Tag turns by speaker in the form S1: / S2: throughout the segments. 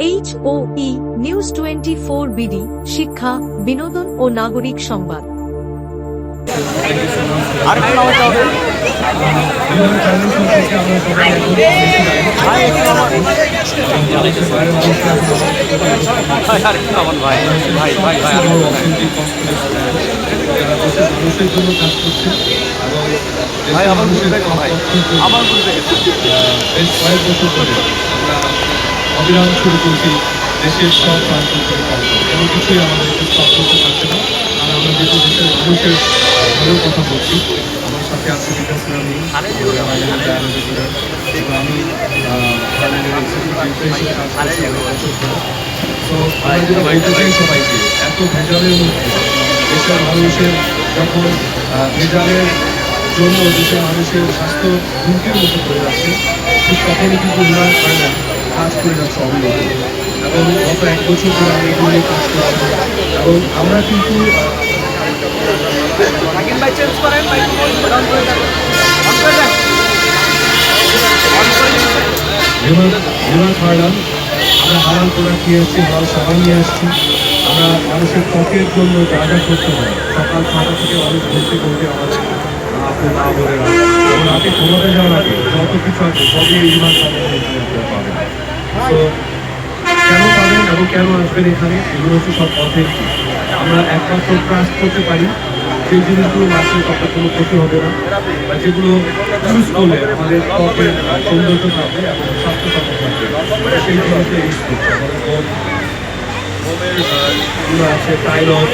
S1: H O E news twenty four BD শিক্ষা বিনোদন ও নাগরিক সংবাদ
S2: ভাই আমার ভাই আমরা
S3: অবিরাম শুরু করছি দেশের সব প্রান্ত থেকে। কোনো কিছুই আমাদেরকে স্টপ করতে পারছে না আর আমরা যেহেতু দেশের মানুষের ভালো কথা বলছি আমার সাথে আছে বিকাশ রানী আমাদের এবং আমি আহ, চ্যানেলের executive হিসেবে কাজ করছি অনেক বছর ধরে। তো আমরা যেটা বলতে চাই সবাইকে এত ভেজালের মধ্যে দেশের মানুষের যখন ভেজালের জন্য দেশের মানুষের স্বাস্থ্য হুমকির মধ্যে পড়ে যাচ্ছে ঠিক তখনই কিন্তু উন্নয়ন ফাইন্যান্স কাজ করে যাচ্ছে অবিরত এবং গত এক বছর ধরে আমি এগুলো নিয়ে কাজ করছি। এবং আমরা কিন্তু আমরা হালাল প্রোডাক্ট নিয়ে আসছি হালাল সাবান নিয়ে আসছি আমরা মানুষের ত্বকের জন্য যা যা করতে হয় সকাল ছটা থেকে মানুষ ঘুরতে ঘুরতে আমাদের আপনি মা বোনেরা এবং রাতে ঘুমাতে যাওয়ার আগে যত কিছু আছে সবই এই বিমান ফার্লামের পাবেন তো কেন পাবেন এবং কেন আসবেন এখানে? এগুলো হচ্ছে সব অথেন্টিক আমরা একমাত্র ট্রাস্ট করতে পারি। যে জিনিসগুলো মাছের ত্বকের কোনো ক্ষতি হবে না। বা যেগুলো ইউজ করলে আমাদের ত্বকের সৌন্দর্য থাকবে এবং স্বাস্থ্য থাকবে। সেই জিনিসটা ইউজ করতে আমাদের আছে টাইলট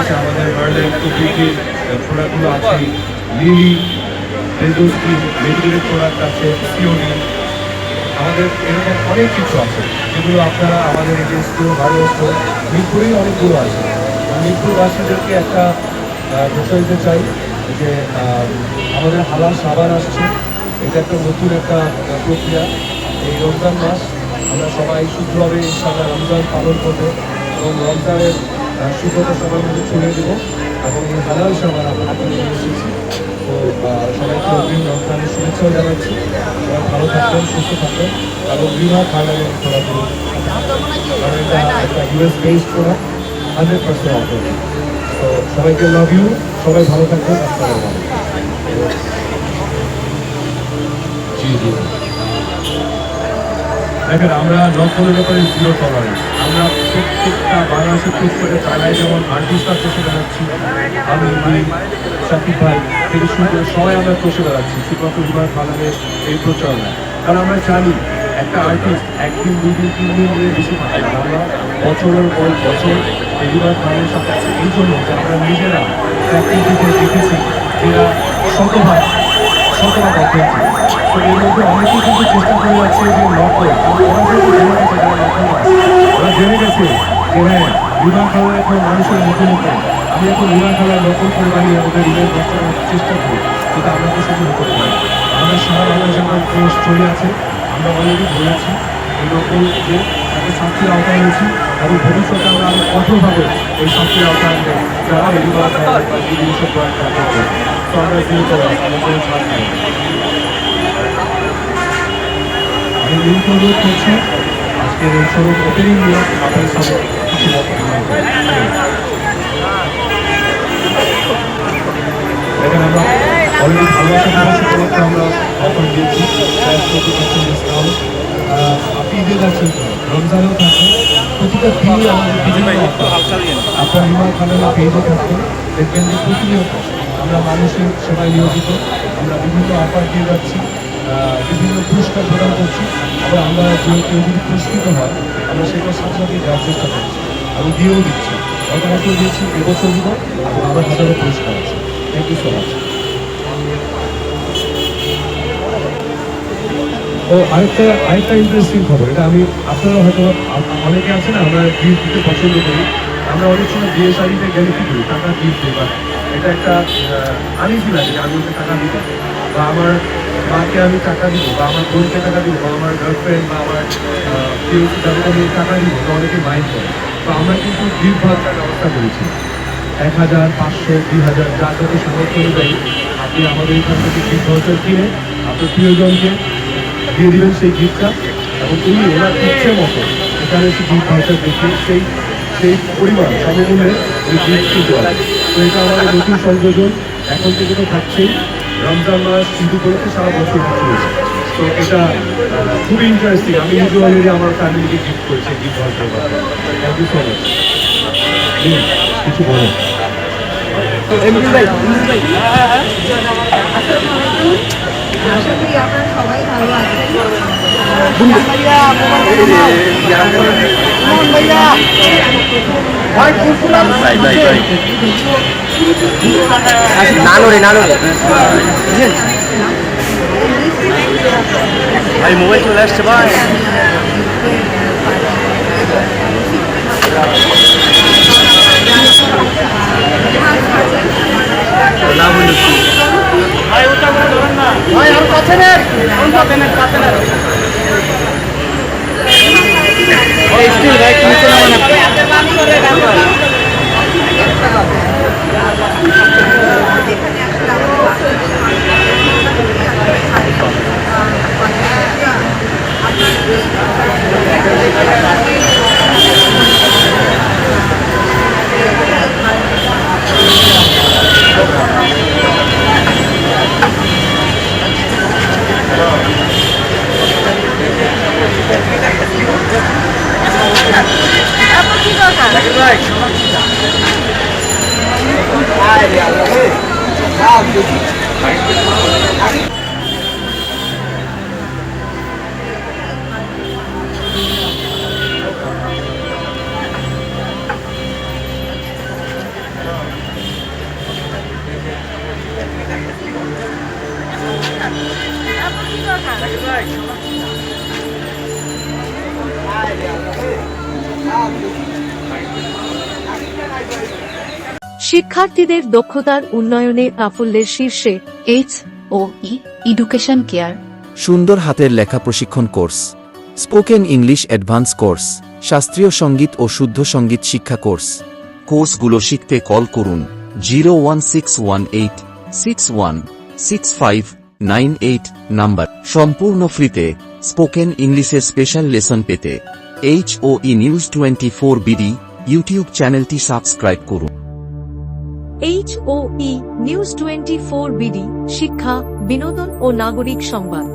S3: আছে, আমাদের হার্লেন টুপিটির প্রোডাক্টগুলো আছে লিলি রেজোস্কি মেডিকেলের প্রোডাক্ট আছে সিওনি আমাদের এরকম অনেক কিছু আছে। যেগুলো আপনারা আমাদের এই স্কুল ভালো স্কুল, মিরপুরেই অনেকগুলো আছে। মিরপুরবাসীদেরকে একটা ঘোষণা দিতে চাই যে আমাদের হালাল সাবান আসছে। এটা একটা নতুন একটা প্রক্রিয়া। এই রমজান মাস, আমরা সবাই শুদ্ধভাবে ইনশাআল্লাহ রমজান পালন করব এবং রমজানের শুদ্ধতা সবার মধ্যে ছড়িয়ে দেবো এবং এই হালাল সাবান আমরা হাতে নিয়ে এসেছি তো আহ, সবাইকে অগ্রিম রমজানের শুভেচ্ছাও জানাচ্ছি সবাই ভালো থাকবেন, সুস্থ থাকবেন, এবং বিভাগ খাওয়ানো খোলা করুন কারণ এটা একটা US based product hundred percent offer তো সবাইকে লাভ ইউ সবাই ভালো থাকবেন আপনারা জি জি। দেখেন, আমরা নকলের ব্যাপারে জিরো টলারেন্স আমরা প্রত্যেকটা বাংলাদেশের প্রত্যেকটা জায়গায় যেমন আর্টিস্টরা চষে বেড়াচ্ছি আমি আমি শাকিব ভাই থেকে শুরু করে সবাই আমরা চষে বেড়াচ্ছি শুধুমাত্র বিমান ফালামের এই প্রচারণা। কারণ আমরা জানি, একটা আর্টিস্ট একদিন দুই দিন তিন দিন ধরে বেশি থাকে। আমরা বছরের পর বছর ফালামের সাথে এই জন্য যে আমরা নিজেরা প্র্যাকটিসে দেখেছি যেটা শতভাগ শতভাগ অথেন্টিক তো এর মধ্যে অনেকেই কিন্তু চেষ্টা করে যাচ্ছে যে কিন্তু ওরা কিন্তু জেনে গেছে যারা নয়। ওরা জেনে গেছে যে হ্যাঁ বিমান খেলার এখন মানুষের মুখে মুখে। আমি এখন বিমান খেলার নকল করে ওদের রিলেট নষ্ট করার চেষ্টা করি। কিন্তু আমরা সেটা করতে পারি আমাদের সারা বাংলাদেশে কোর্স চলে আছে। আমরা অলরেডি বলেছি এই নকল তাকে শাস্তির আওতায় এনেছি এবং ভবিষ্যতে আমরা আরও কঠোরভাবে এই শাস্তির আওতায় আনব। যারা এই বিমান খেলার বা জিনিসের প্রয়োগ করবে। তো আমরা ছাড় আমি অনুরোধ করছি আজকের এই সড়ক ওপেনিং নিয়ে আপনাদের সামনে কিছু আমরা অলরেডি ভালোবাসা উপলক্ষে আমরা অফার দিয়েছি প্রায় চোদ্দ পার্সেন্ট ডিসকাউন্ট আপনি ঈদে যাচ্ছেন তো, রমজানেও থাকবেন প্রতিটা দিনই আমাদের বিভিন্ন আপনার হিমাল খানের পেজে প্রতিনিয়ত আমরা মানুষের সেবায় নিয়োজিত আমরা বিভিন্ন অফার দিয়ে যাচ্ছি বিভিন্ন পুরস্কার প্রদান করছি এবং আমরা যে কেউ যদি পুরস্কৃত হয় আমরা সেটার সাথে সাথে দেওয়ার চেষ্টা করছি আমি দিয়েও দিচ্ছি গত বছর দিয়েছি এবছর দিব আমার হাজারো পুরস্কার আছে থ্যাংক ইউ সো মাচ ও আরেকটা আরেকটা ইন্টারেস্টিং খবর, এটা আমি আপনারা হয়তো অনেকে আছে না আমরা গিফট দিতে পছন্দ করি। আমরা অনেক সময় বিয়ে শাড়িতে গেলে কি করি? টাকা গিফট দিই, বা এটা একটা আনিজি লাগে আমি ওকে টাকা দিব, বা আমার মাকে আমি টাকা দিব, বা আমার বোনকে টাকা দিব, বা আমার গার্লফ্রেন্ড বা আমার কেউ যাদেরকে আমি টাকা দিব তো অনেকে মাইন্ড করে। তো আমরা কিন্তু গিফট ভাতার ব্যবস্থা করেছি। এক হাজার, পাঁচশো, দুই হাজার, যার যত সামর্থ্য অনুযায়ী আপনি আমাদের এখান থেকে গিফট ভাউচার কিনে, আপনার প্রিয়জনকে দিয়ে দিবেন সেই গিফটটা এবং উনি ওনার ইচ্ছে মতো এখানে এসে গিফট ভাউচার দেখে সেই সেই পরিমাণ সমমূল্যে গিফট কিনতে পারেন তো এটা আমাদের নতুন সংযোজন। এখন থেকে তো থাকছেই রমজান মাস ঈদ উপলক্ষে সারা বছর তো এটা খুবই ইন্টারেস্টিং আমি ইউজুয়ালি আমার ফ্যামিলিকে গিফট করেছি gift voucher thank you so much কিছু বলেন
S2: এমনি ভাই এমনি ভাই।
S4: আশা করি আপনারা সবাই ভালো
S2: ভাই মোবাইল চলে আসছে ভাই আর কাছে নেন কোন কাছে নেন কাছে নেন ভাই স্টিল ভাই তুমি তো না ভাই
S1: শিক্ষার্থীদের দক্ষতার উন্নয়নে সাফল্যের শীর্ষে
S5: H O E education care.
S6: সুন্দর হাতের লেখা প্রশিক্ষণ course spoken English advance course শাস্ত্রীয় সংগীত ও শুদ্ধ সংগীত শিক্ষা কোর্স। কোর্সগুলো শিখতে কল করুন zero one six one eight six one six five nine eight number. সম্পূর্ণ ফ্রিতে স্পোকেন ইংলিশের স্পেশাল লেসন পেতে H O E news twenty four BD YouTube চ্যানেলটি সাবস্ক্রাইব করুন।
S1: H O E news twenty four BD শিক্ষা বিনোদন ও নাগরিক সংবাদ